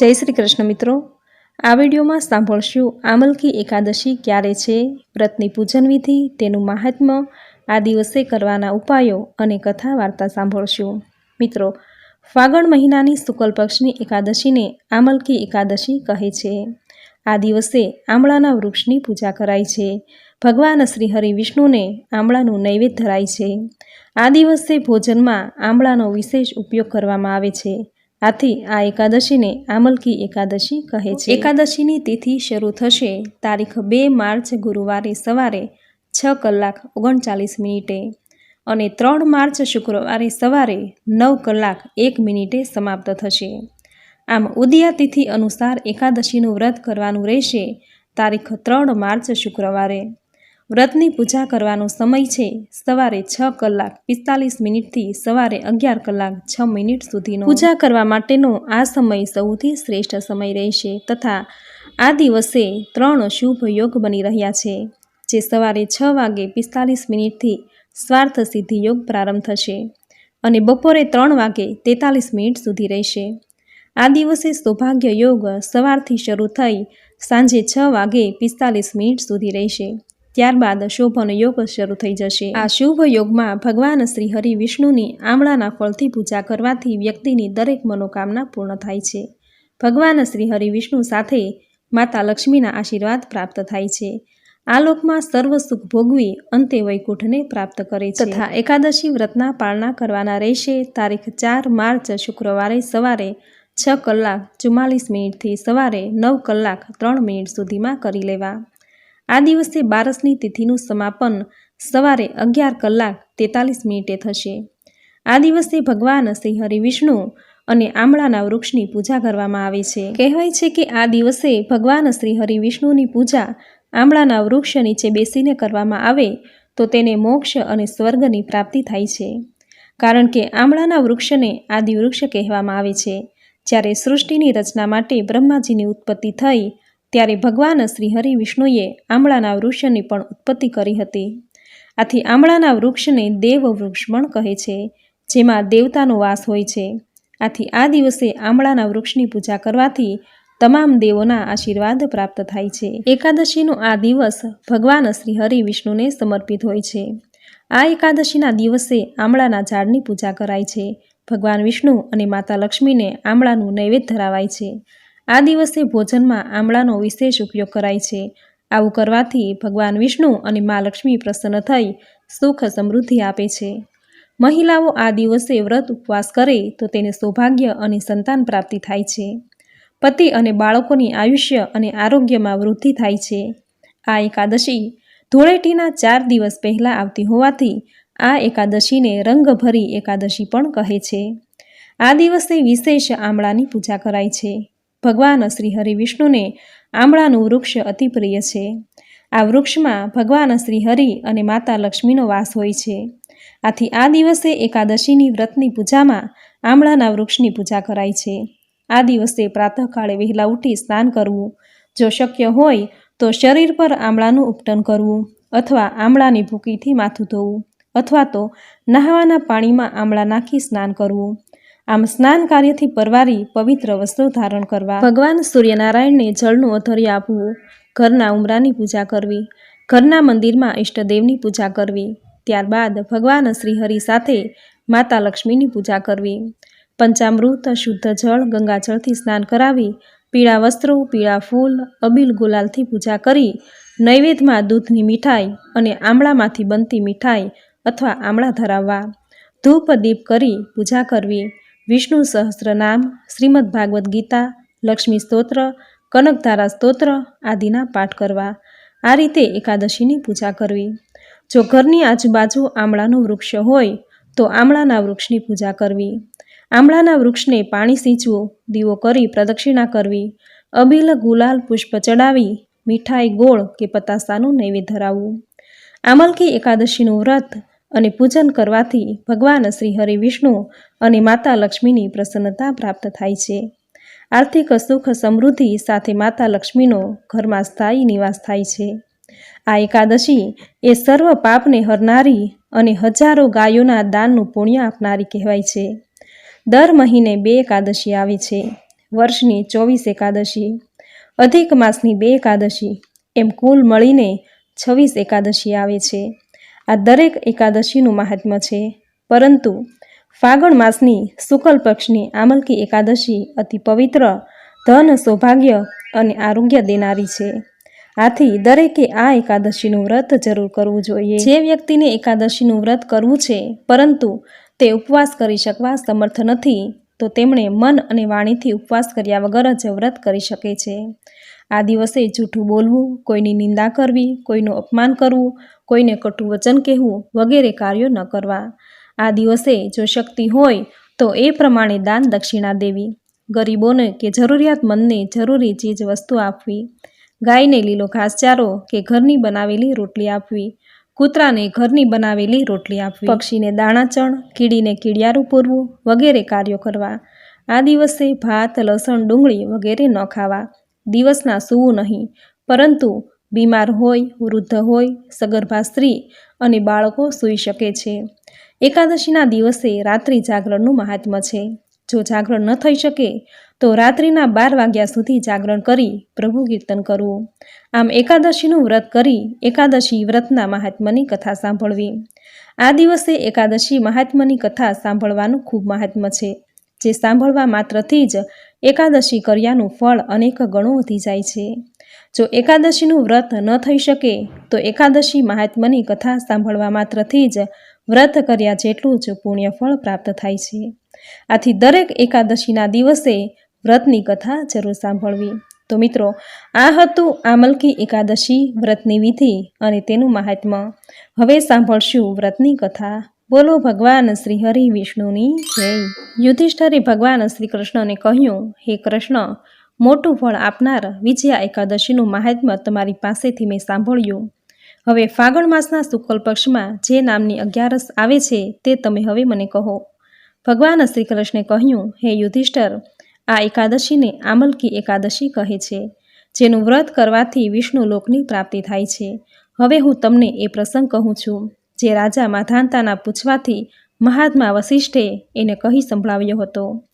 જય શ્રી કૃષ્ણ મિત્રો. આ વિડીયોમાં સાંભળશું આમલકી એકાદશી ક્યારે છે, વ્રતની પૂજન વિધિ, તેનું મહાત્મ્ય આ દિવસે કરવાના ઉપાયો અને કથા વાર્તા સાંભળશું. મિત્રો, ફાગણ મહિનાની શુક્લ પક્ષની એકાદશીને આમલકી એકાદશી કહે છે. આ દિવસે આમળાના વૃક્ષની પૂજા કરાય છે. ભગવાન શ્રી હરિ વિષ્ણુને આમળાનું નૈવેદ્ય ધરાય છે. આ દિવસે ભોજનમાં આમળાનો વિશેષ ઉપયોગ કરવામાં આવે છે. આથી આ એકાદશીને આમલકી એકાદશી કહે છે. એકાદશીની તિથિ શરૂ થશે તારીખ બે માર્ચ ગુરુવારે સવારે છ કલાક ઓગણચાલીસ મિનિટે અને ત્રણ માર્ચ શુક્રવારે સવારે નવ કલાક એક મિનિટે સમાપ્ત થશે. આમ ઉદયા તિથિ અનુસાર એકાદશીનું વ્રત કરવાનું રહેશે તારીખ ત્રણ માર્ચ શુક્રવારે. વ્રતની પૂજા કરવાનો સમય છે સવારે છ કલાક પિસ્તાલીસ મિનિટથી સવારે અગિયાર કલાક છ મિનિટ સુધીનો. પૂજા કરવા માટેનો આ સમય સૌથી શ્રેષ્ઠ સમય રહેશે તથા આ દિવસે ત્રણ શુભ યોગ બની રહ્યા છે, જે સવારે છ વાગે પિસ્તાલીસ મિનિટથી સ્વાર્થ સિદ્ધિ યોગ પ્રારંભ થશે અને બપોરે ત્રણ વાગે તેતાલીસ મિનિટ સુધી રહેશે. આ દિવસે સૌભાગ્ય યોગ સવારથી શરૂ થઈ સાંજે છ વાગે પિસ્તાલીસ મિનિટ સુધી રહેશે. ત્યારબાદ શુભનો યોગ શરૂ થઈ જશે. આ શુભ યોગમાં ભગવાન શ્રી હરિ વિષ્ણુની આમળાના ફળથી પૂજા કરવાથી વ્યક્તિની દરેક મનોકામના પૂર્ણ થાય છે. ભગવાન શ્રી હરિ વિષ્ણુ સાથે માતા લક્ષ્મીના આશીર્વાદ પ્રાપ્ત થાય છે. આ લોકમાં સર્વ સુખ ભોગવી અંતે વૈકુંઠને પ્રાપ્ત કરે છે. તથા એકાદશી વ્રતના પાળના કરવાના રહેશે. તારીખ ચાર માર્ચ શુક્રવારે સવારે છ કલાક ચુમ્માલીસ મિનિટથી સવારે નવ કલાક ત્રણ મિનિટ સુધીમાં કરી લેવા. આ દિવસે બારસની તિથિનું સમાપન સવારે અગિયાર કલાક તેતાલીસ મિનિટે થશે. આ દિવસે ભગવાન શ્રી હરિવિષ્ણુ અને આમળાના વૃક્ષની પૂજા કરવામાં આવે છે. કહેવાય છે કે આ દિવસે ભગવાન શ્રી હરિવિષ્ણુની પૂજા આમળાના વૃક્ષ નીચે બેસીને કરવામાં આવે તો તેને મોક્ષ અને સ્વર્ગની પ્રાપ્તિ થાય છે. કારણ કે આમળાના વૃક્ષને આદિવૃક્ષ કહેવામાં આવે છે. જ્યારે સૃષ્ટિની રચના માટે બ્રહ્માજીની ઉત્પત્તિ થઈ ત્યારે ભગવાન શ્રી હરિ વિષ્ણુએ આમળાના વૃક્ષની પણ ઉત્પત્તિ કરી હતી. આથી આમળાના વૃક્ષને દેવ વૃક્ષ પણ કહે છે, જેમાં દેવતાનો વાસ હોય છે. આથી આ દિવસે આમળાના વૃક્ષની પૂજા કરવાથી તમામ દેવોના આશીર્વાદ પ્રાપ્ત થાય છે. એકાદશીનો આ દિવસ ભગવાન શ્રી હરિ વિષ્ણુને સમર્પિત હોય છે. આ એકાદશીના દિવસે આમળાના ઝાડની પૂજા કરાય છે. ભગવાન વિષ્ણુ અને માતા લક્ષ્મીને આમળાનું નૈવેદ્ય ધરાવાય છે. આ દિવસે ભોજનમાં આમળાનો વિશેષ ઉપયોગ કરાય છે. આવું કરવાથી ભગવાન વિષ્ણુ અને મા લક્ષ્મી પ્રસન્ન થઈ સુખ સમૃદ્ધિ આપે છે. મહિલાઓ આ દિવસે વ્રત ઉપવાસ કરે તો તેને સૌભાગ્ય અને સંતાન પ્રાપ્તિ થાય છે. પતિ અને બાળકોની આયુષ્ય અને આરોગ્યમાં વૃદ્ધિ થાય છે. આ એકાદશી ધૂળેટીના ચાર દિવસ પહેલાં આવતી હોવાથી આ એકાદશીને રંગભરી એકાદશી પણ કહે છે. આ દિવસે વિશેષ આમળાની પૂજા કરાય છે. ભગવાન શ્રી હરિ વિષ્ણુને આમળાનું વૃક્ષ અતિ પ્રિય છે. આ વૃક્ષમાં ભગવાન શ્રી હરિ અને માતા લક્ષ્મીનો વાસ હોય છે. આથી આ દિવસે એકાદશીની વ્રતની પૂજામાં આમળાના વૃક્ષની પૂજા કરાય છે. આ દિવસે પ્રાતઃકાળે વહેલા ઉઠી સ્નાન કરવું. જો શક્ય હોય તો શરીર પર આમળાનું ઉપટન કરવું અથવા આમળાની ભૂકીથી માથું ધોવું અથવા તો નહાવાના પાણીમાં આમળા નાખી સ્નાન કરવું. આમ સ્નાન કાર્યથી પરવારી પવિત્ર વસ્ત્રો ધારણ કરવા. ભગવાન સૂર્યનારાયણને જળનું અધર્ય આપવું, ઘરના ઉમરાની પૂજા કરવી, ઘરના મંદિરમાં ઈષ્ટદેવની પૂજા કરવી, ત્યારબાદ ભગવાન શ્રીહરિ સાથે માતા લક્ષ્મીની પૂજા કરવી, પંચામૃત, શુદ્ધ જળ, ગંગાજળથી સ્નાન કરાવી, પીળા વસ્ત્રો, પીળા ફૂલ, અબીલ ગુલાલથી પૂજા કરી, નૈવેદ્યમાં દૂધની મીઠાઈ અને આમળામાંથી બનતી મીઠાઈ અથવા આમળા ધરાવવા, ધૂપ દીપ કરી પૂજા કરવી વિષ્ણુ સહસ્ત્રનામ શ્રીમદ ભાગવદ્ ગીતા, લક્ષ્મી સ્તોત્ર કનકધારા સ્તોત્ર આદિના પાઠ કરવા. આ રીતે એકાદશીની પૂજા કરવી. જો ઘરની આજુબાજુ આમળાનું વૃક્ષ હોય, તો આમળાના વૃક્ષની પૂજા કરવી. આમળાના વૃક્ષને પાણી સિંચવું, દીવો કરી પ્રદક્ષિણા કરવી. અબીલ ગુલાલ પુષ્પ ચડાવી, મીઠાઈ ગોળ કે પતાસાનું નૈવેદ્ય ધરાવવું. આમલકી એકાદશીનું વ્રત અને પૂજન કરવાથી ભગવાન શ્રી હરિ વિષ્ણુ અને માતા લક્ષ્મીની પ્રસન્નતા પ્રાપ્ત થાય છે. આર્થિક સુખ સમૃદ્ધિ સાથે માતા લક્ષ્મીનો ઘરમાં સ્થાયી નિવાસ થાય છે. આ એકાદશી એ સર્વ પાપને હરનારી અને હજારો ગાયોના દાનનું પુણ્ય આપનારી કહેવાય છે. દર મહિને બે એકાદશી આવે છે. વર્ષની ચોવીસ એકાદશી, અધિક માસની બે એકાદશી, એમ કુલ મળીને છવ્વીસ એકાદશી આવે છે. આ દરેક એકાદશીનું મહાત્મ્ય છે. પરંતુ ફાગણ માસની શુકલ પક્ષની આમલકી એકાદશી અતિ પવિત્ર, ધન સૌભાગ્ય અને આરોગ્ય દેનારી છે. આથી દરેકે આ એકાદશીનું વ્રત જરૂર કરવું જોઈએ. જે વ્યક્તિને એકાદશીનું વ્રત કરવું છે, પરંતુ તે ઉપવાસ કરી શકવા સમર્થ નથી, તો તેમણે મન અને વાણીથી ઉપવાસ કર્યા વગર જ વ્રત કરી શકે છે. આ દિવસે જૂઠું બોલવું, કોઈની નિંદા કરવી, કોઈનું અપમાન કરવું કોઈને કટુ વચન કહેવું વગેરે કાર્યો ન કરવા. આ દિવસે જો શક્તિ હોય તો એ પ્રમાણે દાન દક્ષિણા દેવી. ગરીબોને કે જરૂરિયાતમંદને જરૂરી ચીજ વસ્તુ આપવી. ગાયને લીલો ઘાસચારો કે ઘરની બનાવેલી રોટલી આપવી. કૂતરાને ઘરની બનાવેલી રોટલી આપવી. પક્ષીને દાણાચણ કીડીને કીડિયારું પૂરવું વગેરે કાર્યો કરવા. આ દિવસે ભાત, લસણ, ડુંગળી વગેરે ન ખાવા. દિવસના સૂવું નહીં. પરંતુ બીમાર હોય, વૃદ્ધ હોય, સગર્ભા સ્ત્રી અને બાળકો સૂઈ શકે છે. એકાદશીના દિવસે રાત્રિ જાગરણનું મહાત્મ્ય છે. જો જાગરણ ન થઈ શકે, તો રાત્રિના બાર વાગ્યા સુધી જાગરણ કરી પ્રભુ કીર્તન કરવું. આમ એકાદશીનું વ્રત કરી એકાદશી વ્રતના મહાત્મ્યની કથા સાંભળવી. આ દિવસે એકાદશી મહાત્મ્યની કથા સાંભળવાનું ખૂબ મહાત્મ્ય છે. જે સાંભળવા માત્રથી જ એકાદશી કર્યાનું ફળ અનેક ગણો વધી જાય છે. જો એકાદશીનું વ્રત ન થઈ શકે, તો એકાદશી મહાત્માની કથા સાંભળવા માત્રથી જ વ્રત કર્યા જેટલું જ પુણ્યફળ પ્રાપ્ત થાય છે. આથી દરેક એકાદશીના દિવસે વ્રતની કથા જરૂર સાંભળવી. તો મિત્રો, આ હતું આમલકી એકાદશી વ્રતની વિધિ અને તેનું મહાત્મ્ય હવે સાંભળશું વ્રતની કથા. બોલો ભગવાન શ્રી હરિ વિષ્ણુની જય. યુધિષ્ઠરે ભગવાન શ્રી કૃષ્ણને કહ્યું, હે કૃષ્ણ મોટું ફળ આપનાર વિજયા એકાદશીનું મહાત્મ્ય તમારી પાસેથી મેં સાંભળ્યું. હવે ફાગણ માસના શુક્લ પક્ષમાં જે નામની અગિયારસ આવે છે તે તમે હવે મને કહો. ભગવાન શ્રી કૃષ્ણે કહ્યું, હે યુધિષ્ઠર, આ એકાદશીને આમલકી એકાદશી કહે છે, જેનું વ્રત કરવાથી વિષ્ણુ લોકની પ્રાપ્તિ થાય છે. હવે હું તમને એ પ્રસંગ કહું છું. જે રાજા માધાંતાના પૂછવાથી મહાત્મા વસિષ્ઠે એને કહી સંભળાવ્યો હતો.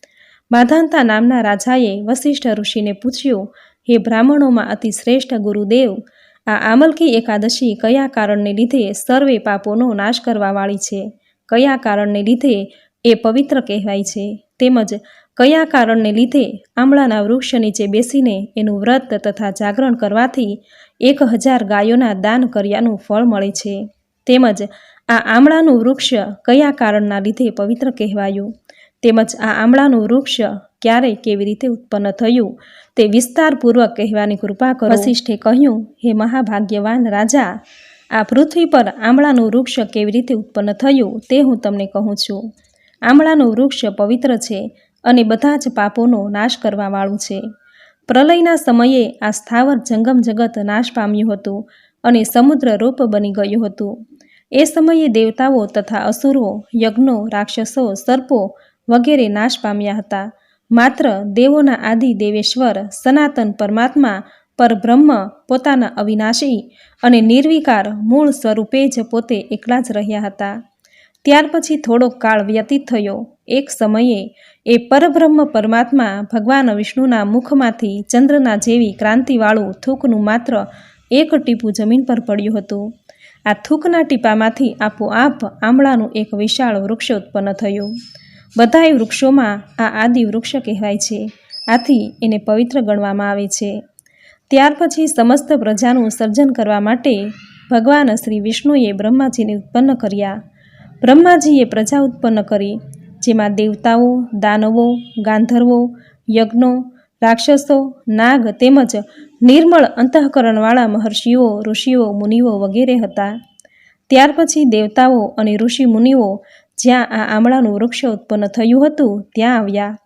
માધાંતા નામના રાજાએ વસિષ્ઠ ઋષિને પૂછ્યું, હે બ્રાહ્મણોમાં અતિ શ્રેષ્ઠ ગુરુદેવ, આ આમલકી એકાદશી કયા કારણને લીધે સર્વે પાપોનો નાશ કરવાવાળી છે? કયા કારણને લીધે એ પવિત્ર કહેવાય છે? તેમજ કયા કારણને લીધે આમળાના વૃક્ષ નીચે બેસીને એનું વ્રત તથા જાગરણ કરવાથી એક હજાર ગાયોના દાન કર્યાનું ફળ મળે છે? તેમજ આ આમળાનું વૃક્ષ કયા કારણના લીધે પવિત્ર કહેવાયું? તેમજ આ આમળાનું વૃક્ષ ક્યારે કેવી રીતે ઉત્પન્ન થયું તે વિસ્તારપૂર્વક કહેવાની કૃપા કરો. વશિષ્ઠે કહ્યું, હે મહાભાગ્યવાન રાજા, આ પૃથ્વી પર આમળાનું વૃક્ષ કેવી રીતે ઉત્પન્ન થયું તે હું તમને કહું છું. આમળાનું વૃક્ષ પવિત્ર છે અને બધા જ પાપોનો નાશ કરવાવાળું છે. પ્રલયના સમયે આ સ્થાવર જંગમ જગત નાશ પામ્યું હતું અને સમુદ્ર રૂપ બની ગયું હતું. એ સમયે દેવતાઓ તથા અસુરો, યજ્ઞો, રાક્ષસો, સર્પો વગેરે નાશ પામ્યા હતા. માત્ર દેવોના આદિ દેવેશ્વર, સનાતન પરમાત્મા પરબ્રહ્મ પોતાના અવિનાશી અને નિર્વિકાર મૂળ સ્વરૂપે જ પોતે એકલા જ રહ્યા હતા. ત્યાર પછી થોડોક કાળ વ્યતીત થયો. એક સમયે એ પરબ્રહ્મ પરમાત્મા ભગવાન વિષ્ણુના મુખમાંથી ચંદ્રના જેવી ક્રાંતિવાળું થૂકનું માત્ર એક ટીપું જમીન પર પડ્યું હતું. આ થૂકના ટીપામાંથી આપોઆપ આમળાનું એક વિશાળ વૃક્ષ ઉત્પન્ન થયું. બધાય વૃક્ષોમાં આ આદિ વૃક્ષ કહેવાય છે. આથી એને પવિત્ર ગણવામાં આવે છે. ત્યાર પછી સમસ્ત પ્રજાનું સર્જન કરવા માટે ભગવાન શ્રી વિષ્ણુએ બ્રહ્માજીને ઉત્પન્ન કર્યા. બ્રહ્માજીએ પ્રજા ઉત્પન્ન કરી, જેમાં દેવતાઓ, દાનવો, ગાંધર્વો, યજ્ઞો, રાક્ષસો, નાગ તેમજ નિર્મળ અંતઃકરણવાળા મહર્ષિઓ, ઋષિઓ, મુનિઓ વગેરે હતા. ત્યાર પછી દેવતાઓ અને ઋષિ મુનિઓ જ્યાં આ આમળાનું વૃક્ષ ઉત્પન્ન થયું હતું, ત્યાં આવ્યા.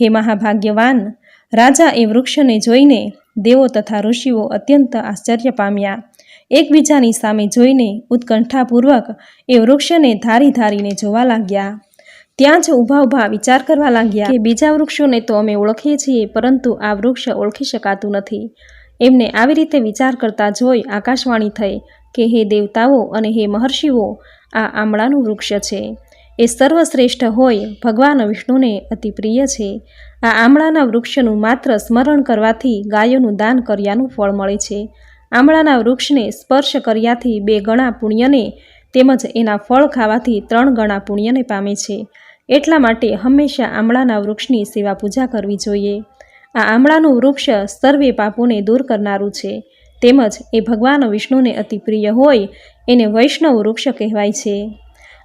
હે મહાભાગ્યવાન, રાજા એ વૃક્ષને જોઈને દેવો તથા ઋષિઓ અત્યંત આશ્ચર્ય પામ્યા. એકબીજાની સામે જોઈને ઉત્કંઠાપૂર્વક એ વૃક્ષને ધારી ધારીને જોવા લાગ્યા. ત્યાં જ ઊભા ઊભા વિચાર કરવા લાગ્યા કે બીજા વૃક્ષોને તો અમે ઓળખીએ છીએ, પરંતુ આ વૃક્ષ ઓળખી શકાતું નથી. એમને આવી રીતે વિચાર કરતા જોઈ આકાશવાણી થઈ કે, હે દેવતાઓ અને હે મહર્ષિઓ, આ આમળાનું વૃક્ષ છે. એ સર્વશ્રેષ્ઠ હોય, ભગવાન વિષ્ણુને અતિ પ્રિય છે. આ આમળાના વૃક્ષનું માત્ર સ્મરણ કરવાથી ગાયોનું દાન કર્યાનું ફળ મળે છે. આમળાના વૃક્ષને સ્પર્શ કર્યાથી બે ગણા પુણ્યને તેમજ એના ફળ ખાવાથી ત્રણ ગણા પુણ્યને પામે છે. એટલા માટે હંમેશા આમળાના વૃક્ષની સેવા પૂજા કરવી જોઈએ. આ આમળાનું વૃક્ષ સર્વે પાપોને દૂર કરનારું છે. તેમજ એ ભગવાન વિષ્ણુને અતિ પ્રિય હોય, એને વૈષ્ણવ વૃક્ષ કહેવાય છે.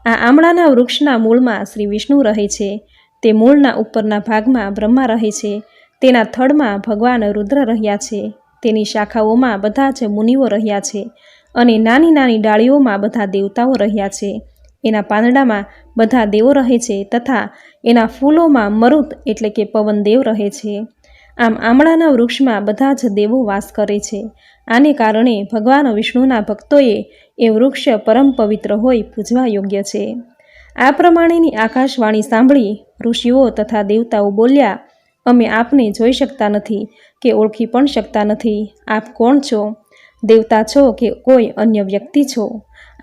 આ આમળાના વૃક્ષના મૂળમાં શ્રી વિષ્ણુ રહે છે. તે મૂળના ઉપરના ભાગમાં બ્રહ્મા રહે છે. તેના થડમાં ભગવાન રુદ્ર રહ્યા છે. તેની શાખાઓમાં બધા જ મુનિઓ રહ્યા છે અને નાની નાની ડાળીઓમાં બધા દેવતાઓ રહ્યા છે. એના પાંદડામાં બધા દેવો રહે છે તથા એના ફૂલોમાં મરુત એટલે કે પવનદેવ રહે છે. આમ આમળાના વૃક્ષમાં બધા જ દેવો વાસ કરે છે. આને કારણે ભગવાન વિષ્ણુના ભક્તોએ એ વૃક્ષ પરમ પવિત્ર હોય પૂજવા યોગ્ય છે. આ પ્રમાણેની આકાશવાણી સાંભળી ઋષિઓ તથા દેવતાઓ બોલ્યા, અમે આપને જોઈ શકતા નથી કે ઓળખી પણ શકતા નથી. આપ કોણ છો? દેવતા છો કે કોઈ અન્ય વ્યક્તિ છો?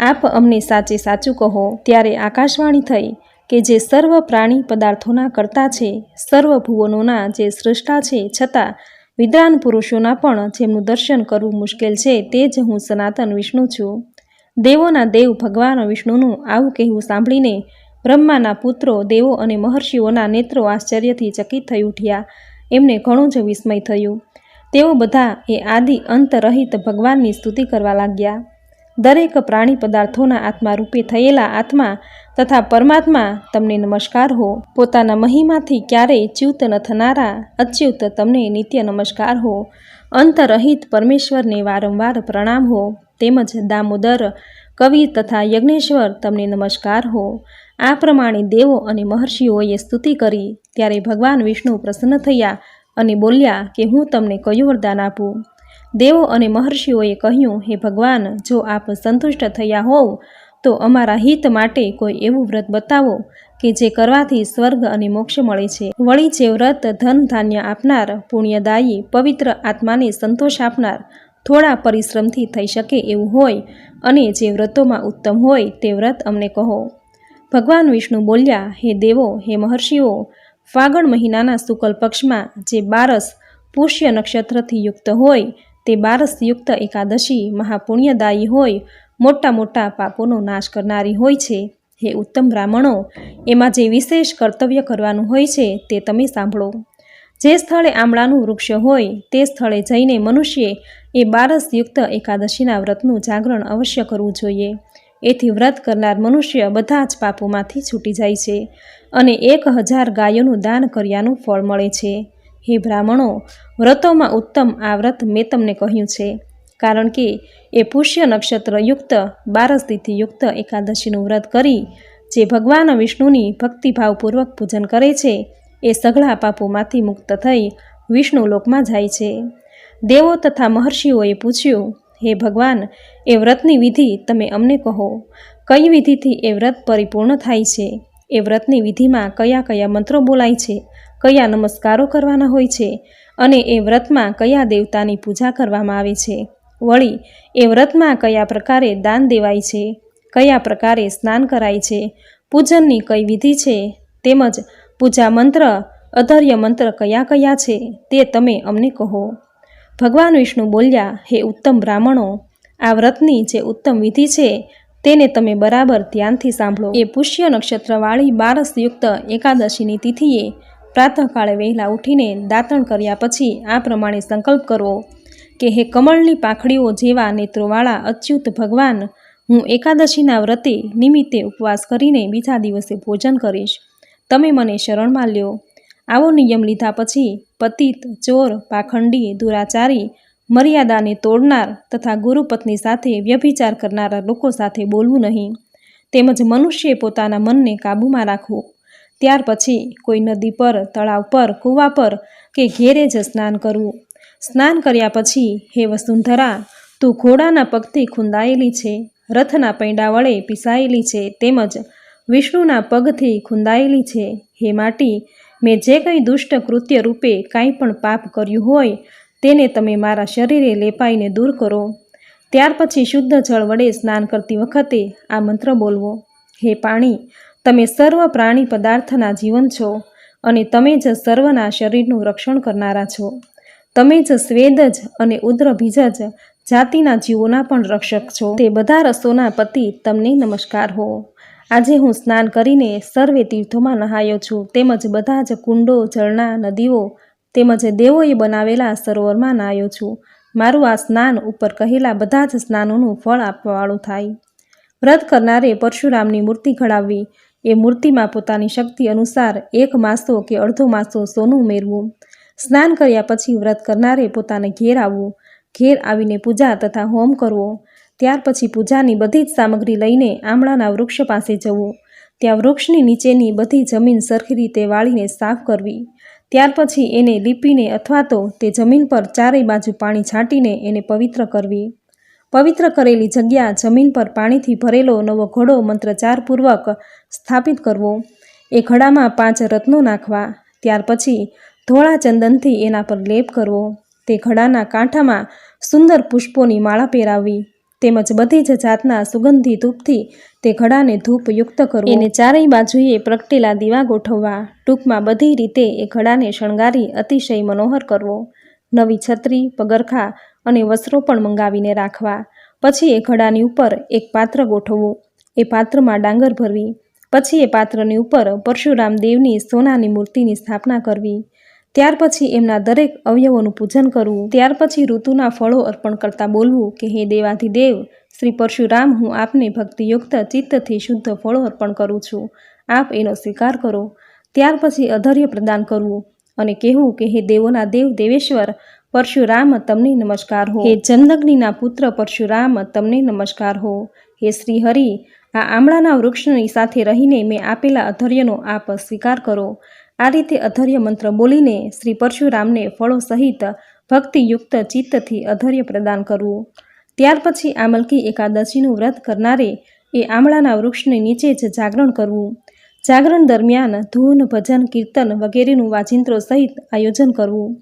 આપ અમને સાચે સાચું કહો. ત્યારે આકાશવાણી થઈ કે જે સર્વ પ્રાણી પદાર્થોના કરતા છે, સર્વ ભુવનોના જે સૃષ્ટા છે, છતાં વિદ્વાન પુરુષોના પણ જેમનું દર્શન કરવું મુશ્કેલ છે, તે જ હું સનાતન વિષ્ણુ છું. દેવોના દેવ ભગવાન વિષ્ણુનું આવું કહેવું સાંભળીને બ્રહ્માના પુત્રો, દેવો અને મહર્ષિઓના નેત્રો આશ્ચર્યથી ચકિત થઈ ઉઠ્યા. એમને ઘણું જ વિસ્મય થયું. તેઓ બધા એ આદિ અંતરહિત ભગવાનની સ્તુતિ કરવા લાગ્યા. દરેક પ્રાણી પદાર્થોના આત્મા રૂપે થયેલા આત્મા તથા પરમાત્મા તમને નમસ્કાર હો. પોતાના મહિમાથી ક્યારેય ચ્યુત ન થનારા, અચ્યુત તમને નિત્ય નમસ્કાર હો. અંતરહિત પરમેશ્વરને વારંવાર પ્રણામ હો. તેમજ દામોદર, કવિ તથા યજ્ઞેશ્વર તમને નમસ્કાર હો. આ પ્રમાણે દેવો અને મહર્ષિઓએ સ્તુતિ કરી, ત્યારે ભગવાન વિષ્ણુ પ્રસન્ન થયા અને બોલ્યા કે હું તમને કયું વરદાન આપું. દેવો અને મહર્ષિઓએ કહ્યું, હે ભગવાન, જો આપ સંતુષ્ટ થયા હોવ તો અમારા હિત માટે કોઈ એવું વ્રત બતાવો કે જે કરવાથી સ્વર્ગ અને મોક્ષ મળે છે. વળી જે વ્રત ધન ધાન્ય આપનાર પુણ્યદાયી પવિત્ર આત્માને સંતોષ આપનાર થોડા પરિશ્રમથી થઈ શકે એવું હોય અને જે વ્રતોમાં ઉત્તમ હોય તે વ્રત અમને કહો. ભગવાન વિષ્ણુ બોલ્યા, હે દેવો, હે મહર્ષિઓ, ફાગણ મહિનાના શુકલ પક્ષમાં જે બારસ પુષ્ય નક્ષત્રથી યુક્ત હોય, તે બારસયુક્ત એકાદશી મહાપુણ્યદાયી હોય મોટા મોટા પાપોનો નાશ કરનારી હોય છે. હે ઉત્તમ બ્રાહ્મણો, એમાં જે વિશેષ કર્તવ્ય કરવાનું હોય છે તે તમે સાંભળો. જે સ્થળે આમળાનું વૃક્ષ હોય, તે સ્થળે જઈને મનુષ્યે એ બારસયુક્ત એકાદશીના વ્રતનું જાગરણ અવશ્ય કરવું જોઈએ. એથી વ્રત કરનાર મનુષ્ય બધા જ પાપોમાંથી છૂટી જાય છે અને એક હજાર ગાયોનું દાન કર્યાનું ફળ મળે છે. હે બ્રાહ્મણો, વ્રતોમાં ઉત્તમ આ વ્રત મેં તમને કહ્યું છે. કારણ કે એ પુષ્ય નક્ષત્રયુક્ત બારસ તિથિયુક્ત એકાદશીનું વ્રત કરી, જે ભગવાન વિષ્ણુની ભક્તિભાવપૂર્વક પૂજન કરે છે, એ સઘળા પાપોમાંથી મુક્ત થઈ વિષ્ણુ લોકમાં જાય છે. દેવો તથા મહર્ષિઓએ પૂછ્યું, હે ભગવાન, એ વ્રતની વિધિ તમે અમને કહો, કઈ વિધિથી એ વ્રત પરિપૂર્ણ થાય છે? એ વ્રતની વિધિમાં કયા કયા મંત્રો બોલાય છે? કયા નમસ્કારો કરવાના હોય છે? અને એ વ્રતમાં કયા દેવતાની પૂજા કરવામાં આવે છે? વળી એ વ્રતમાં કયા પ્રકારે દાન દેવાય છે, કયા પ્રકારે સ્નાન કરાય છે, પૂજનની કઈ વિધિ છે, તેમજ પૂજા મંત્ર, અધર્ય મંત્ર કયા કયા છે તે તમે અમને કહો. ભગવાન વિષ્ણુ બોલ્યા, હે ઉત્તમ બ્રાહ્મણો, આ વ્રતની જે ઉત્તમ વિધિ છે તેને તમે બરાબર ધ્યાનથી સાંભળો. એ પુષ્ય નક્ષત્રવાળી બારસયુક્ત એકાદશીની તિથિએ પ્રાતઃકાળે વહેલા ઉઠીને દાંતણ કર્યા પછી આ પ્રમાણે સંકલ્પ કરવો કે હે કમળની પાંખડીઓ જેવા નેત્રોવાળા અચ્યુત ભગવાન, હું એકાદશીના વ્રતે નિમિત્તે ઉપવાસ કરીને બીજા દિવસે ભોજન કરીશ. તમે મને શરણમાં લ્યો. આવો નિયમ લીધા પછી પતિત, ચોર, પાખંડી, દુરાચારી, મર્યાદાને તોડનાર તથા ગુરુપત્ની સાથે વ્યભિચાર કરનારા લોકો સાથે બોલવું નહીં. તેમજ મનુષ્યે પોતાના મનને કાબૂમાં રાખવું. ત્યાર પછી કોઈ નદી પર, તળાવ પર, કૂવા પર કે ઘેરે જ સ્નાન કરવું. સ્નાન કર્યા પછી, હે વસુંધરા, તું ઘોડાના પગથી ખૂંદાયેલી છે, રથના પૈડા વડે પીસાયેલી છે, તેમજ વિષ્ણુના પગથી ખૂંદાયેલી છે. હે માટી, મેં જે કંઈ દુષ્ટ કૃત્ય રૂપે કાંઈ પણ પાપ કર્યું હોય, તેને તમે મારા શરીરે લેપાઈને દૂર કરો. ત્યાર પછી શુદ્ધ જળ વડે સ્નાન કરતી વખતે આ મંત્ર બોલવો. હે પાણી, તમે સર્વ પ્રાણી પદાર્થના જીવન છો, અને તમે જ સર્વના શરીરનું રક્ષણ કરનારા છો. તમે જ સ્વેદ જ અને ઉદ્ર બીજા જ જાતિના જીવોના પણ રક્ષક છો. તે બધા રસોના પતિ, તમને નમસ્કાર હો. આજે હું સ્નાન કરીને સર્વે તીર્થોમાં નહાયો છું. તેમજ બધા જ કુંડો, ઝરણા, નદીઓ તેમજ દેવોએ બનાવેલા સરોવરમાં નાહ્યો છું. મારું આ સ્નાન ઉપર કહેલા બધા જ સ્નાનોનું ફળ આપવાવાળું થાય. વ્રત કરનારે પરશુરામની મૂર્તિ ઘડાવવી એ મૂર્તિમાં પોતાની શક્તિ અનુસાર એક માસો કે અડધો માસો સોનું ઉમેરવું સ્નાન કર્યા પછી વ્રત કરનારે પોતાને ઘેર આવવું ઘેર આવીને પૂજા તથા હોમ કરવો. ત્યાર પછી પૂજાની બધી જ સામગ્રી લઈને આમળાના વૃક્ષ પાસે જવું. ત્યાં વૃક્ષની નીચેની બધી જમીન સરખી રીતે વાળીને સાફ કરવી. ત્યાર પછી એને લીપીને અથવા તો તે જમીન પર ચારેય બાજુ પાણી છાંટીને એને પવિત્ર કરવી. પવિત્ર કરેલી જગ્યા જમીન પર પાણીથી ભરેલો નવો ઘડો મંત્રચારપૂર્વક સ્થાપિત કરવો. એ ઘડામાં પાંચ રત્નો નાખવા. ત્યાર પછી ધોળા ચંદનથી એના પર લેપ કરવો, તે ઘડાના કાંઠામાં સુંદર પુષ્પોની માળા પહેરાવી તેમજ બધી જ જાતના સુગંધી ધૂપથી તે ઘડાને ધૂપયુક્ત કરવો. એને ચારેય બાજુએ પ્રગટેલા દીવા ગોઠવવા, ટૂંકમાં બધી રીતે એ ઘડાને શણગારી અતિશય મનોહર કરવો. નવી છત્રી, પગરખા અને વસ્ત્રો પણ મંગાવીને રાખવા. પછી એ ઘડાની ઉપર એક પાત્ર ગોઠવવું. એ પાત્રમાં ડાંગર ભરવી. પછી એ પાત્રની ઉપર પરશુરામ દેવની સોનાની મૂર્તિની સ્થાપના કરવી. ત્યાર પછી એમના દરેક અવયવોનું પૂજન કરવું, ત્યાર પછી ઋતુના ફળો અર્પણ કરતા બોલવું કે, હે દેવાધિદેવ, શ્રી પરશુરામ, હું આપને ભક્તિયુક્ત ચિત્તથી શુદ્ધ ફળો અર્પણ કરું છું. આપ એનો સ્વીકાર કરો. ત્યાર પછી અધર્ય પ્રદાન કરવું અને કહેવું કે, હે દેવોના દેવ દેવેશ્વર, પરશુરામ, તમને નમસ્કાર હો. હે જનદગ્નિના પુત્ર, પરશુરામ, તમને નમસ્કાર હો. હે શ્રી હરિ આ આમળાના વૃક્ષની સાથે રહીને મેં આપેલા અધર્યનો આપ સ્વીકાર કરો. આ રીતે અધર્ય મંત્ર બોલીને શ્રી પરશુરામને ફળો સહિત ભક્તિયુક્ત ચિત્તથી અધર્ય પ્રદાન કરવું. ત્યાર પછી આમલકી એકાદશીનું વ્રત કરનારે એ આમળાના વૃક્ષની નીચે જ જાગરણ કરવું. જાગરણ દરમિયાન ધૂન, ભજન, કીર્તન વગેરેનું વાજિંત્રો સહિત આયોજન કરવું.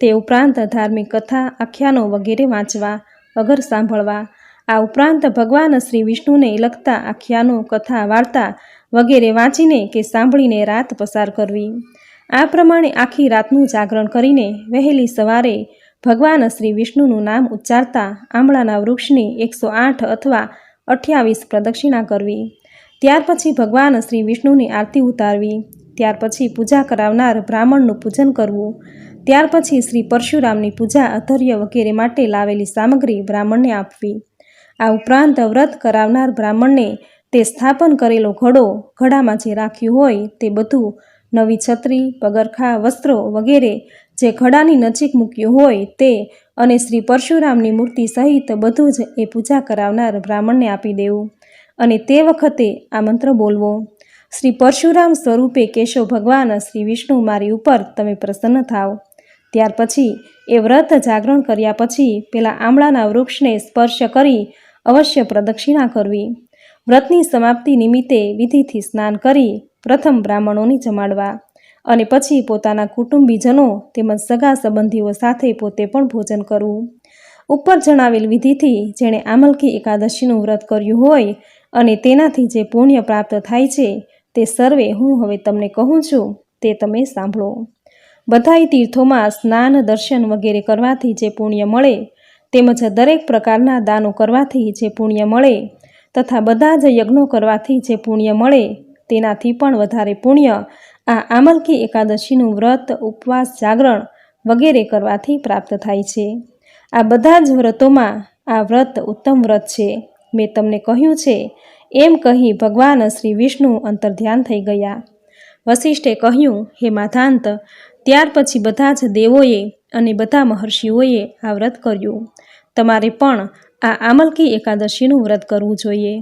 તે ઉપરાંત ધાર્મિક કથા, આખ્યાનો વગેરે વાંચવા અગર સાંભળવા. આ ઉપરાંત ભગવાન શ્રી વિષ્ણુને લગતા આખ્યાનો, કથા, વાર્તા વગેરે વાંચીને કે સાંભળીને રાત પસાર કરવી. આ પ્રમાણે આખી રાતનું જાગરણ કરીને વહેલી સવારે ભગવાન શ્રી વિષ્ણુનું નામ ઉચ્ચારતા આંબળાના વૃક્ષની એકસો આઠ અથવા અઠ્યાવીસ પ્રદક્ષિણા કરવી. ત્યાર પછી ભગવાન શ્રી વિષ્ણુની આરતી ઉતારવી. ત્યાર પછી પૂજા કરાવનાર બ્રાહ્મણનું પૂજન કરવું. ત્યાર પછી શ્રી પરશુરામની પૂજા અધર્ય વગેરે માટે લાવેલી સામગ્રી બ્રાહ્મણને આપવી. આ ઉપરાંત વ્રત કરાવનાર બ્રાહ્મણને તે સ્થાપન કરેલો ઘડો ઘડામાં જે રાખ્યું હોય તે બધું નવી છત્રી, પગરખા, વસ્ત્રો વગેરે જે ઘડાની નજીક મૂક્યું હોય તે અને શ્રી પરશુરામની મૂર્તિ સહિત બધું જ એ પૂજા કરાવનાર બ્રાહ્મણને આપી દેવું અને તે વખતે આ મંત્ર બોલવો. શ્રી પરશુરામ સ્વરૂપે કેશવ ભગવાન, શ્રી વિષ્ણુ મારી ઉપર તમે પ્રસન્ન થાવ. ત્યાર પછી એ વ્રત જાગરણ કર્યા પછી પેલા આમળાના વૃક્ષને સ્પર્શ કરી અવશ્ય પ્રદક્ષિણા કરવી. વ્રતની સમાપ્તિ નિમિત્તે વિધિથી સ્નાન કરી પ્રથમ બ્રાહ્મણોને જમાડવા અને પછી પોતાના કુટુંબીજનો તેમજ સગા સંબંધીઓ સાથે પોતે પણ ભોજન કરવું. ઉપર જણાવેલ વિધિથી જેણે આમલકી એકાદશીનું વ્રત કર્યું હોય અને તેનાથી જે પુણ્ય પ્રાપ્ત થાય છે તે સર્વે હું હવે તમને કહું છું, તે તમે સાંભળો. બધાય તીર્થોમાં સ્નાન, દર્શન વગેરે કરવાથી જે પુણ્ય મળે તેમજ દરેક પ્રકારના દાનો કરવાથી જે પુણ્ય મળે તથા બધા જ યજ્ઞો કરવાથી જે પુણ્ય મળે તેનાથી પણ વધારે પુણ્ય આ આમલકી એકાદશીનું વ્રત, ઉપવાસ, જાગરણ વગેરે કરવાથી પ્રાપ્ત થાય છે. આ બધા જ વ્રતોમાં આ વ્રત ઉત્તમ વ્રત છે. મેં તમને કહ્યું છે, એમ કહી ભગવાન શ્રી વિષ્ણુ અંતર્ધ્યાન થઈ ગયા. વશિષ્ઠે કહ્યું, હે માધાંત, ત્યાર પછી બધા જ દેવોએ અને બધા મહર્ષિઓએ આ વ્રત કર્યું. તમારે પણ આ આમલકી એકાદશીનું વ્રત કરવું જોઈએ.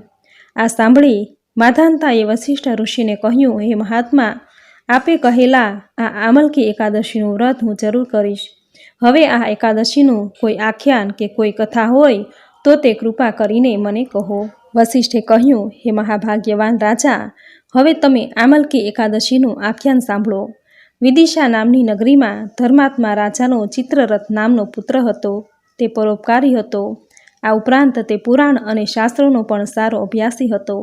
આ સાંભળી માધાનતાએ વશિષ્ઠ ઋષિને કહ્યું, હે મહાત્મા, આપે કહેલા આ આમલકી એકાદશીનું વ્રત હું જરૂર કરીશ. હવે આ એકાદશીનું કોઈ આખ્યાન કે કોઈ કથા હોય તો તે કૃપા કરીને મને કહો. વશિષ્ઠે કહ્યું, હે મહાભાગ્યવાન રાજા, હવે તમે આમલકી એકાદશીનું આખ્યાન સાંભળો. વિદિશા નામની નગરીમાં ધર્માત્મા રાજાનો ચિત્રરથ નામનો પુત્ર હતો. તે પરોપકારી હતો. આ ઉપરાંત તે પુરાણ અને શાસ્ત્રોનો પણ સારો અભ્યાસી હતો.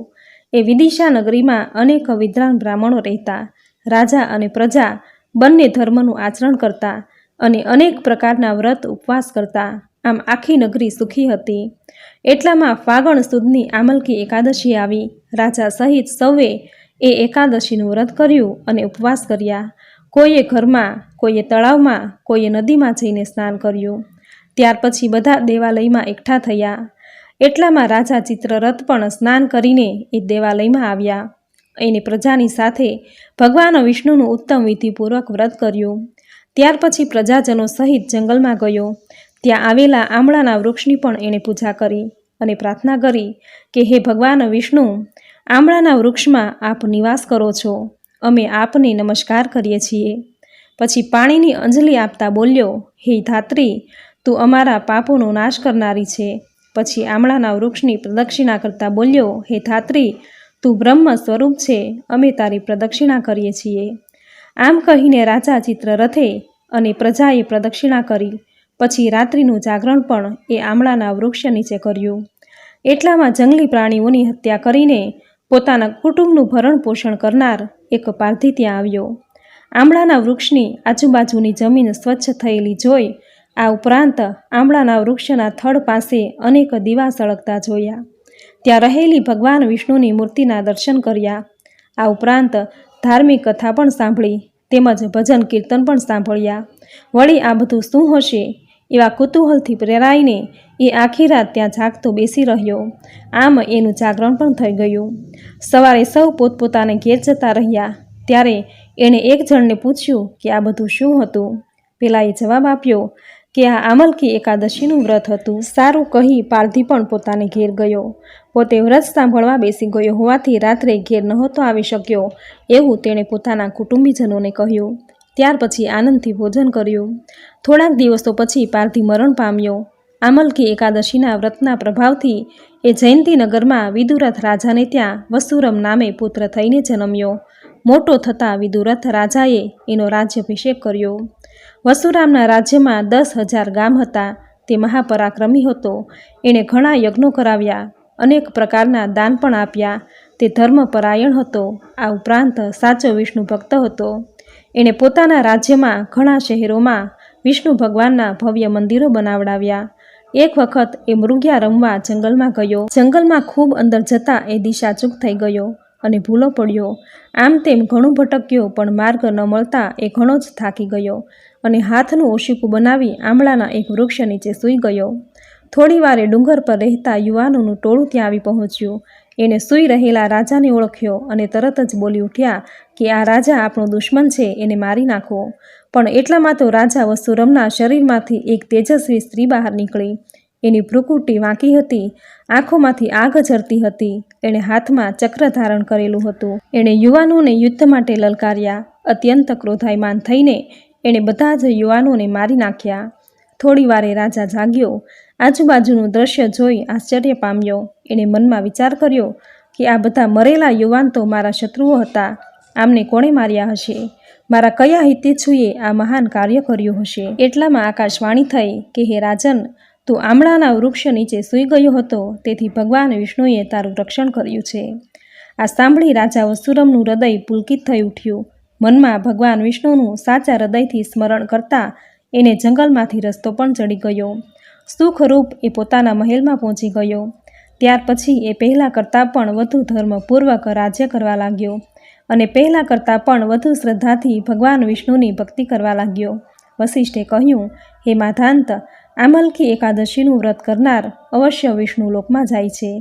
એ વિદિશા નગરીમાં અનેક વિદ્વાન બ્રાહ્મણો રહેતા, રાજા અને પ્રજા બંને ધર્મનું આચરણ કરતા અને અનેક પ્રકારના વ્રત ઉપવાસ કરતા. આમ આખી નગરી સુખી હતી. એટલામાં ફાગણ સુદની આમલકી એકાદશી આવી. રાજા સહિત સૌએ એ એકાદશીનું વ્રત કર્યું અને ઉપવાસ કર્યા. કોઈએ ઘરમાં, કોઈએ તળાવમાં, કોઈએ નદીમાં જઈને સ્નાન કર્યું. ત્યાર પછી બધા દેવાલયમાં એકઠા થયા. એટલામાં રાજા ચિત્રરથ પણ સ્નાન કરીને એ દેવાલયમાં આવ્યા. એને પ્રજાની સાથે ભગવાન વિષ્ણુનું ઉત્તમ વિધિપૂર્વક વ્રત કર્યું. ત્યાર પછી પ્રજાજનો સહિત જંગલમાં ગયો. ત્યાં આવેલા આમળાના વૃક્ષની પણ એણે પૂજા કરી અને પ્રાર્થના કરી કે, હે ભગવાન વિષ્ણુ, આમળાના વૃક્ષમાં આપ નિવાસ કરો છો. અમે આપને નમસ્કાર કરીએ છીએ. પછી પાણીની અંજલિ આપતા બોલ્યો, હે ધાત્રી તું અમારા પાપોનો નાશ કરનારી છે. પછી આમળાના વૃક્ષની પ્રદક્ષિણા કરતા બોલ્યો, હે ધાત્રી, તું બ્રહ્મ સ્વરૂપ છે. અમે તારી પ્રદક્ષિણા કરીએ છીએ. આમ કહીને રાજા ચિત્રરથે અને પ્રજાએ પ્રદક્ષિણા કરી. પછી રાત્રિનું જાગરણ પણ એ આમળાના વૃક્ષ નીચે કર્યું. એટલામાં જંગલી પ્રાણીઓની હત્યા કરીને પોતાના કુટુંબનું ભરણ પોષણ કરનાર એક પારધી ત્યાં આવ્યો. આમળાના વૃક્ષની આજુબાજુની જમીન સ્વચ્છ થયેલી જોઈ આ ઉપરાંત આમળાના વૃક્ષના થડ પાસે અનેક દીવા સળગતા જોયા. ત્યાં રહેલી ભગવાન વિષ્ણુની મૂર્તિના દર્શન કર્યા. આ ઉપરાંત ધાર્મિક કથા પણ સાંભળી, તેમજ ભજન કીર્તન પણ સાંભળ્યા. વળી આ બધું શું હશે? એવા કુતૂહલથી પ્રેરાઈને એ આખી રાત ત્યાં જાગતો બેસી રહ્યો. આમ એનું જાગરણ પણ થઈ ગયું. સવારે સૌ પોતપોતાને ઘેર જતા રહ્યા. ત્યારે એણે એક જણને પૂછ્યું કે આ બધું શું હતું? પેલાએ જવાબ આપ્યો કે આ આમલકી એકાદશીનું વ્રત હતું. સારું કહી પારધી પણ પોતાને ઘેર ગયો. પોતે વ્રત સાંભળવા બેસી ગયો હોવાથી રાત્રે ઘેર નહોતો આવી શક્યો. એવું તેણે પોતાના કુટુંબીજનોને કહ્યું. ત્યાર પછી આનંદથી ભોજન કર્યું. થોડાક દિવસો પછી પારધી મરણ પામ્યો. આમલકી એકાદશીના વ્રતના પ્રભાવથી એ જયંતિનગરમાં વિદુરથ રાજાને ત્યાં વસુરમ નામે પુત્ર થઈને જન્મ્યો. મોટો થતાં વિદુરથ રાજાએ એનો રાજ્યાભિષેક કર્યો. વસુરામના રાજ્યમાં દસ હજાર ગામ હતા. તે મહાપરાક્રમી હતો. એણે ઘણા યજ્ઞો કરાવ્યા, અનેક પ્રકારના દાન પણ આપ્યા. તે ધર્મપરાયણ હતો. આ ઉપરાંત સાચો વિષ્ણુ ભક્ત હતો. એણે પોતાના રાજ્યમાં ઘણા શહેરોમાં વિષ્ણુ ભગવાનના ભવ્ય મંદિરો બનાવડાવ્યા. એક વખત એ મૃગ્યા રમવા જંગલમાં ગયો. જંગલમાં ખૂબ અંદર જતાં એ દિશાચૂક થઈ ગયો અને ભૂલો પડ્યો. આમ તેમ ઘણું ભટક્યો પણ માર્ગ ન મળતા એ ઘણો જ થાકી ગયો. અને હાથનું ઓશીકું બનાવી આંબળાના એક વૃક્ષ નીચે સૂઈ ગયો. થોડી વારે ડુંગર પર રહેતા યુવાનોનું ટોળું ત્યાં આવી પહોંચ્યું. એને સૂઈ રહેલા રાજાને ઓળખ્યો અને તરત જ બોલી ઉઠ્યા કે આ રાજા આપણો દુશ્મન છે, એને મારી નાખો. પણ એટલામાં તો રાજા વસુરમના શરીરમાંથી એક તેજસ્વી સ્ત્રી બહાર નીકળી. એની ભ્રુકુટી વાંકી હતી, આંખોમાંથી આગ ઝરતી હતી, એણે હાથમાં ચક્ર ધારણ કરેલું હતું. એણે યુવાનોને યુદ્ધ માટે લલકાર્યા. અત્યંત ક્રોધાયમાન થઈને એણે બધા જ યુવાનોને મારી નાખ્યા. થોડી વારે રાજા જાગ્યો. આજુબાજુનું દ્રશ્ય જોઈ આશ્ચર્ય પામ્યો. એણે મનમાં વિચાર કર્યો કે આ બધા મરેલા યુવાન તો મારા શત્રુઓ હતા. આમને કોણે માર્યા હશે? મારા કયા હિતેચ્છુએ આ મહાન કાર્ય કર્યું હશે? એટલામાં આકાશવાણી થઈ કે, હે રાજન, તું આમળાના વૃક્ષ નીચે સૂઈ ગયો હતો. તેથી ભગવાન વિષ્ણુએ તારું રક્ષણ કર્યું છે. આ સાંભળી રાજા વસુરમનું હૃદય પુલકિત થઈ ઉઠ્યું. મનમાં ભગવાન વિષ્ણુનું સાચા હૃદયથી સ્મરણ કરતા એને જંગલમાંથી રસ્તો પણ ચડી ગયો. સુખરૂપ એ પોતાના મહેલમાં પહોંચી ગયો. ત્યાર પછી એ પહેલાં કરતાં પણ વધુ ધર્મપૂર્વક રાજ્ય કરવા લાગ્યો અને પહેલાં કરતાં પણ વધુ શ્રદ્ધાથી ભગવાન વિષ્ણુની ભક્તિ કરવા લાગ્યો. વસિષ્ઠે કહ્યું, હે માધાંત આમલકી એકાદશીનું વ્રત કરનાર અવશ્ય વિષ્ણુ લોકમાં જાય છે.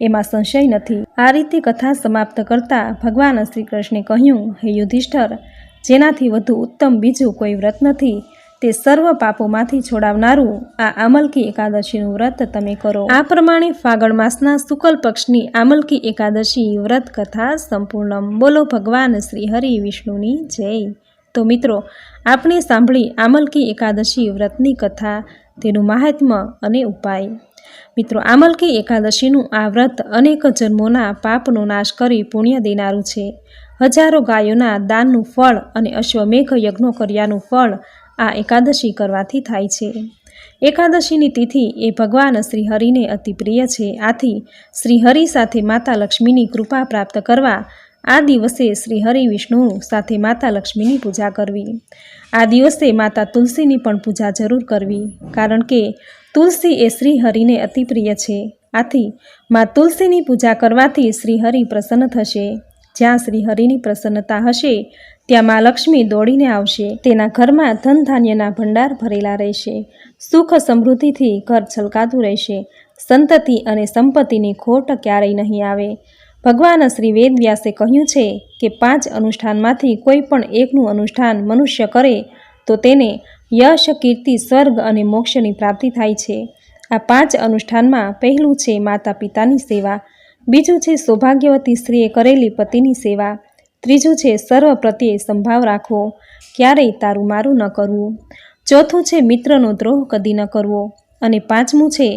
એમાં સંશય નથી. આ રીતે કથા સમાપ્ત કરતા ભગવાન શ્રી કૃષ્ણે કહ્યું, હે યુધિષ્ઠર, જેનાથી વધુ ઉત્તમ બીજું કોઈ વ્રત નથી, તે સર્વ પાપોમાંથી છોડાવનારું આ આમલકી એકાદશીનું વ્રત તમે કરો. આ પ્રમાણે ફાગણ માસના શુકલ પક્ષની આમલકી એકાદશી વ્રત કથા સંપૂર્ણ. બોલો ભગવાન શ્રી હરિ વિષ્ણુની જય. તો મિત્રો, આપણે સાંભળી આમલકી એકાદશી વ્રતની કથા, તેનું મહાત્મ્ય અને ઉપાય. મિત્રો, આમલકી એકાદશીનું આ વ્રત અનેક જન્મોના પાપનો નાશ કરી પુણ્ય દેનારું છે. હજારો ગાયોના દાનનું ફળ અને અશ્વમેઘ યજ્ઞો કર્યાનું ફળ આ એકાદશી કરવાથી થાય છે. એકાદશીની તિથિ એ ભગવાન શ્રીહરિને અતિ પ્રિય છે. આથી શ્રીહરિ સાથે માતા લક્ષ્મીની કૃપા પ્રાપ્ત કરવા આ દિવસે શ્રી હરિ વિષ્ણુ સાથે માતા લક્ષ્મીની પૂજા કરવી. આ દિવસે માતા તુલસીની પણ પૂજા જરૂર કરવી, કારણ કે તુલસી એ શ્રી હરિને અતિ છે. આથી મા તુલસીની પૂજા કરવાથી શ્રી હરિ પ્રસન્ન થશે. જ્યાં શ્રી હરિની પ્રસન્નતા હશે, ત્યાં મા લક્ષ્મી દોડીને આવશે. તેના ઘરમાં ધન ધાન્યના ભંડાર ભરેલા રહેશે. સુખ સમૃદ્ધિથી ઘર છલકાતું રહેશે. સંતતિ અને સંપત્તિની ખોટ ક્યારેય નહીં આવે. ભગવાન શ્રી વેદવ્યાસે કહ્યું છે કે પાંચ અનુષ્ઠાનમાંથી કોઈ પણ એકનું અનુષ્ઠાન મનુષ્ય કરે, તો તેને યશ, કીર્તિ, સ્વર્ગ અને મોક્ષની પ્રાપ્તિ થાય છે. આ પાંચ અનુષ્ઠાનમાં પહેલું છે માતા પિતાની સેવા, બીજું છે સૌભાગ્યવતી સ્ત્રીએ કરેલી પતિની સેવા, ત્રીજું છે સર્વ પ્રત્યે સંભાવ રાખવો, ક્યારેય તારું મારું ન કરવું. ચોથું છે મિત્રનો દ્રોહ કદી ન કરવો, અને પાંચમું છે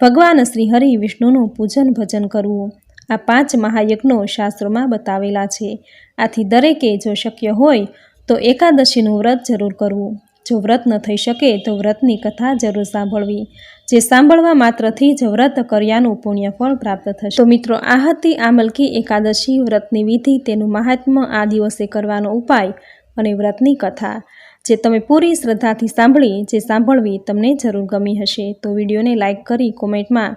ભગવાન શ્રી હરિ વિષ્ણુનું પૂજન ભજન કરવું. આ પાંચ મહાયજ્ઞો શાસ્ત્રોમાં બતાવેલા છે. આથી દરેકે જો શક્ય હોય, તો એકાદશીનું વ્રત જરૂર કરવું. જો વ્રત ન થઈ શકે, તો વ્રતની કથા જરૂર સાંભળવી. જે સાંભળવા માત્રથી જ વ્રત કર્યાનું પુણ્ય ફળ પ્રાપ્ત થશે. તો મિત્રો આ હતી આ મલકી એકાદશી વ્રતની વિધિ તેનું મહાત્મ્ય આ દિવસે કરવાનો ઉપાય અને વ્રતની કથા. જે તમે પૂરી શ્રદ્ધાથી સાંભળી, જે સાંભળવી તમને જરૂર ગમી હશે. તો વિડીયોને લાઇક કરી કોમેન્ટમાં